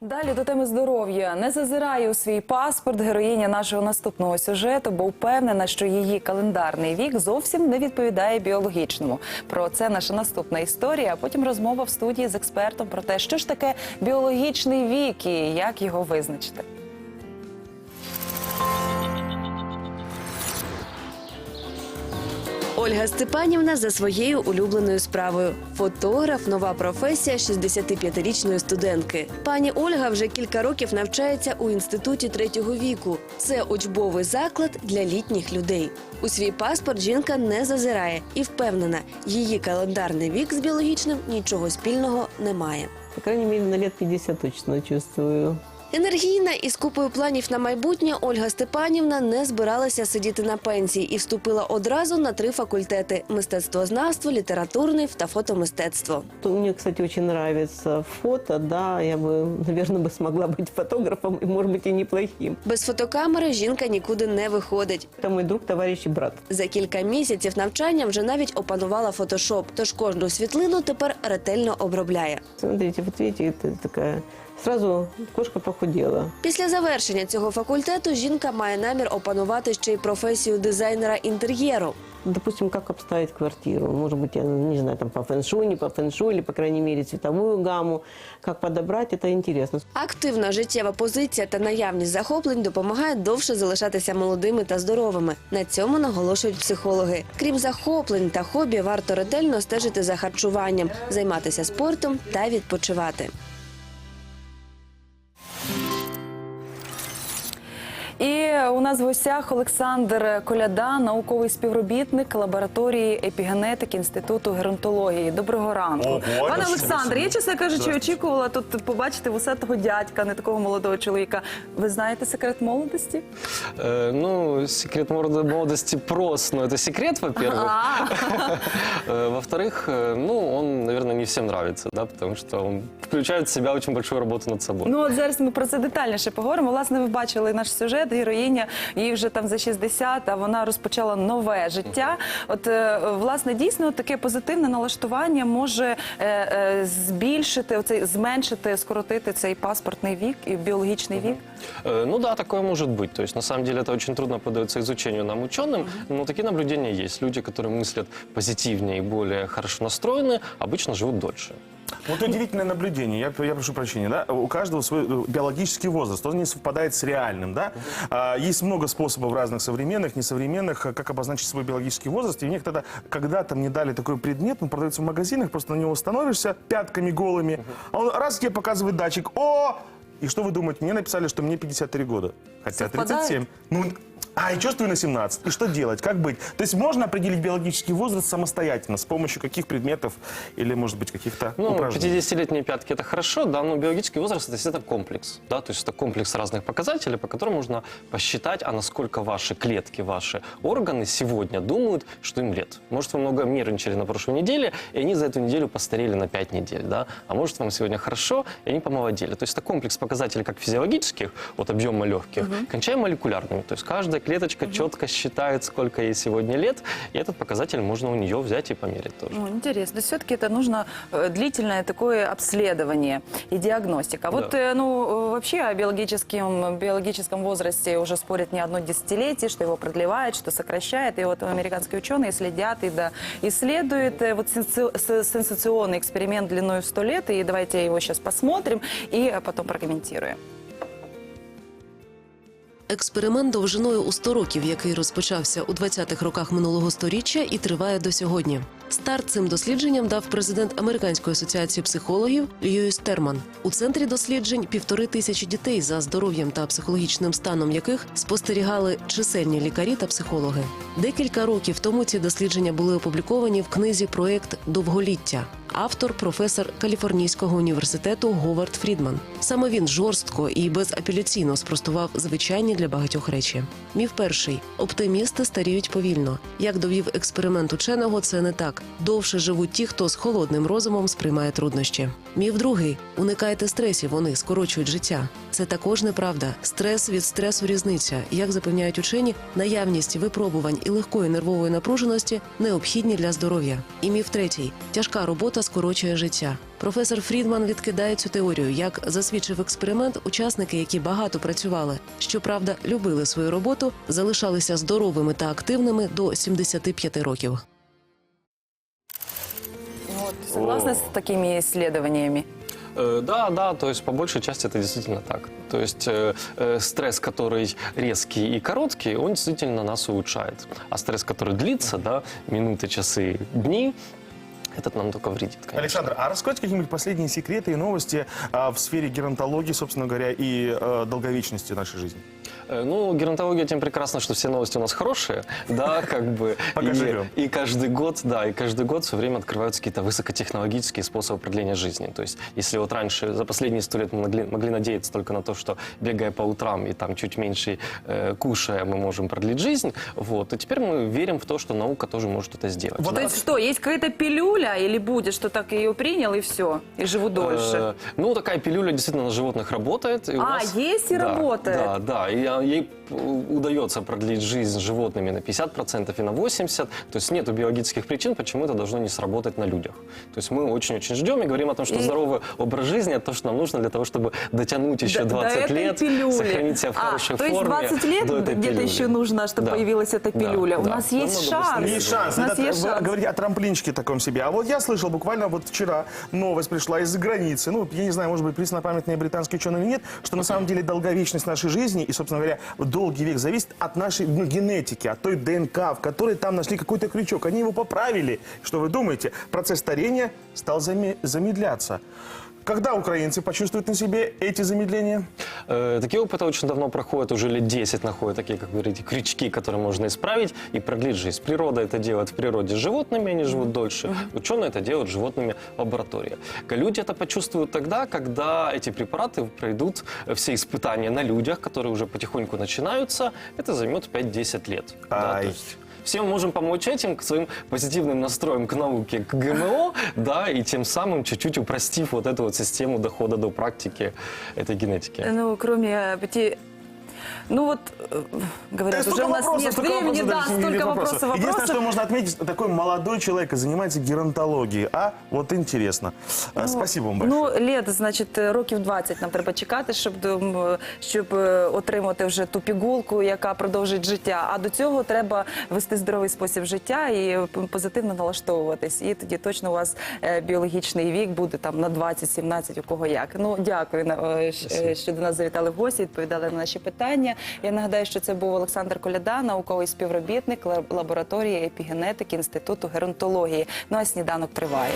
Далі до теми здоров'я не зазирає у свій паспорт героїня нашого наступного сюжету, бо впевнена, що її календарний вік зовсім не відповідає біологічному. Про це наша наступна історія. А потім розмова в студії з експертом про те, що ж таке біологічний вік і як його визначити. Ольга Степанівна за своєю улюбленою справою. Фотограф нова професія 65-річної студентки. Пані Ольга вже кілька років навчається у інституті третього віку. Це учбовий заклад для літніх людей. У свій паспорт жінка не зазирає і впевнена, її календарний вік з біологічним нічого спільного не має. По крайней мере, на лет 50 точно чувствую. Енергійна із купою планів на майбутнє Ольга Степанівна не збиралася сидіти на пенсії і вступила одразу на три факультети: мистецтвознавство, літературний та фотомистецтво. То Мне, кстати, очень нравится фото, да, я бы, наверное, бы смогла быть фотографом и, может быть, и неплохим. Без фотокамери жінка нікуди не виходить. Это мой друг, товарищ и брат. За кілька місяців навчання вже навіть опанувала фотошоп, тож кожну світлину тепер ретельно обробляє. Смотрите, вот видите, это такая... Сразу кошка похудела. Після завершення цього факультету жінка має намір опанувати ще й професію дизайнера інтер'єру. Допустим, как обставить квартиру. Может быть, я не знаю, там по фэншуй, не по фэншуй, или, по крайней мере, цветовую гамму. Как подобрать, это интересно. Активна життєва позиція та наявність захоплень допомагає довше залишатися молодими та здоровими. На цьому наголошують психологи. Крім захоплень та хобі, варто ретельно стежити за харчуванням, займатися спортом та відпочивати. у нас в гостях Олександр Коляда, науковий співробітник лабораторії епігенетики Інституту геронтології. Доброго ранку, Ого, пане нічого Олександр. собі. Я чесно кажучи, Здравствуйте. очікувала тут побачити вусатого дядька, не такого молодого чоловіка. Ви знаєте секрет молодості? Э, ну, секрет морда- молодости прост, но это секрет, во-первых. А, Э, Во-вторых, э, ну, он, наверное, не всем нравится, да, потому что он включает в себя очень большую работу над собой. ну от зараз ми про це детальніше поговоримо. Власне, ви бачили наш сюжет. Героїня їй вже там за 60, а вона розпочала нове життя. От е, власне дійсно таке позитивне налаштування може е, е, збільшити оцей, зменшити, скоротити цей паспортний вік і біологічний вік. Э, Ну да, такое может быть. То есть, на самом деле, это очень трудно поддается изучению нам, ученым, но такие наблюдения есть. Люди, которые мыслят позитивнее и более хорошо настроены, обычно живут дольше. Вот удивительное наблюдение, я, я прошу прощения, да, у каждого свой э, биологический возраст, он не совпадает с реальным, да. А, есть много способов разных современных, несовременных, а, как обозначить свой биологический возраст. И мне когда, когда-то мне дали такой предмет, он продается в магазинах, просто на него становишься пятками голыми, а он раз тебе показывает датчик, о! И что вы думаете, мне написали, что мне 53 года, хотя Совпадает? 37. Ну, а, и чувствую на 17. И что делать? Как быть? То есть можно определить биологический возраст самостоятельно, с помощью каких предметов или, может быть, каких-то Ну, упражнений? 50-летние пятки это хорошо, да, но биологический возраст это всегда комплекс, да, то есть это комплекс разных показателей, по которым можно посчитать, а насколько ваши клетки, ваши органы сегодня думают, что им лет. Может, вы много нервничали на прошлой неделе, и они за эту неделю постарели на 5 недель, да, а может, вам сегодня хорошо, и они помолодели. То есть это комплекс показателей как физиологических, от объема легких, кончая молекулярными, то есть каждая клеточка четко считает, сколько ей сегодня лет, и этот показатель можно у нее взять и померить тоже. Ну, интересно. То есть все-таки это нужно э, длительное такое обследование и диагностика. Вот, Да. э, ну, э, вообще о биологическом, биологическом возрасте уже спорят не одно десятилетие, что его продлевает, что сокращает. И вот американские ученые следят и да, исследуют вот сенсационный эксперимент длиной в 100 лет. И давайте его сейчас посмотрим и потом прокомментируем. Експеримент довжиною у 100 років, який розпочався у 20-х роках минулого сторіччя і триває до сьогодні. Старт цим дослідженням дав президент Американської асоціації психологів Льюіс Терман. У центрі досліджень півтори тисячі дітей, за здоров'ям та психологічним станом яких спостерігали чисельні лікарі та психологи. Декілька років тому ці дослідження були опубліковані в книзі Проект довголіття. Автор професор Каліфорнійського університету Говард Фрідман. Саме він жорстко і безапеляційно спростував звичайні для багатьох речі. Міф перший: оптимісти старіють повільно. Як довів експеримент ученого, це не так. Довше живуть ті, хто з холодним розумом сприймає труднощі. Міф другий: уникайте стресів, вони скорочують життя. Це також неправда. Стрес від стресу різниця. Як запевняють учені, наявність випробувань і легкої нервової напруженості необхідні для здоров'я. І міф третій: тяжка робота та скорочує життя. Професор Фрідман відкидає цю теорію. Як засвідчив експеримент, учасники, які багато працювали, щоправда, любили свою роботу, залишалися здоровими та активними до 75 років. Вот, согласны с такими исследованиями? Э, Да, да, то есть по большей части это действительно так. То есть э, э, стресс, который резкий и короткий, он действительно нас улучшает. А стресс, который длится, да, минуты, часы, дни, этот нам только вредит, конечно. Александр, а раскройте какие-нибудь последние секреты и новости а, в сфере геронтологии, собственно говоря, и э, долговечности нашей жизни? Э, Ну, геронтология тем прекрасна, что все новости у нас хорошие, да, как бы. Пока и, живем. и каждый год, да, и каждый год все время открываются какие-то высокотехнологические способы продления жизни. То есть, если вот раньше, за последние сто лет мы могли, могли надеяться только на то, что бегая по утрам и там чуть меньше э, кушая, мы можем продлить жизнь, вот, то теперь мы верим в то, что наука тоже может это сделать. То Да. есть что, есть какая-то пилюля или будет, что так ее принял и все, и живу дольше? Э, Ну, такая пилюля действительно на животных работает. и у А, нас- есть и Да, работает? Да, да. И а, ей удается продлить жизнь животными на 50% и на 80%. То есть нет биологических причин, почему это должно не сработать на людях. То есть мы очень-очень ждем и говорим о том, что И- здоровый образ жизни – это то, что нам нужно для того, чтобы дотянуть еще До- до 20 этой лет, пилюли. сохранить себя в А, хорошей то есть форме. 20 лет до этой где-то пилюли. еще нужно, чтобы Да. появилась эта Да, пилюля. У да. нас есть Намного шанс. Есть шанс. У нас Это есть вы шанс. говорите о трамплинчике таком себе. А вот я слышал буквально вот вчера новость пришла из-за границы. Ну, я не знаю, может быть, преснопамятные британские ученые или нет, что на самом деле долговечность нашей жизни и, собственно говоря, долгий век зависит от нашей ну, генетики, от той ДНК, в которой там нашли какой-то крючок. Они его поправили. Что вы думаете? Процесс старения стал замедляться. Когда украинцы почувствуют на себе эти замедления? Э, Такие опыты очень давно проходят, уже лет 10 находят такие, как вы говорите, крючки, которые можно исправить и продлить жизнь. Природа это делает в природе с животными, они живут дольше. Ученые это делают с животными в лаборатории. Люди это почувствуют тогда, когда эти препараты пройдут все испытания на людях, которые уже потихоньку начинаются. Это займет 5-10 лет. Да, то Ай. есть все мы можем помочь этим к своим позитивным настроем к науке, к ГМО, да, и тем самым чуть-чуть упростив вот эту вот систему дохода до практики этой генетики. Ну, кроме э, пяти... Ну вот, э, говорят, Да уже у нас вопросов, нет столько времени, вопросов, да, столько видит вопросов, Единственное, что можно отметить, такой молодой человек занимается геронтологией. А, вот интересно. А, Спасибо вам большое. Ну, лет, значить, років 20 нам треба чекати, щоб, щоб е, отримати вже ту пігулку, яка продовжить життя. А до цього треба вести здоровий спосіб життя і позитивно налаштовуватись. І тоді точно у вас е, біологічний вік буде там на 20-17, у кого як. Ну, дякую, е, е, що до нас завітали в гості, відповідали на наші питання. Я нагадаю, що це був Олександр Коляда, науковий співробітник лабораторії епігенетики Інституту геронтології. Ну а сніданок триває.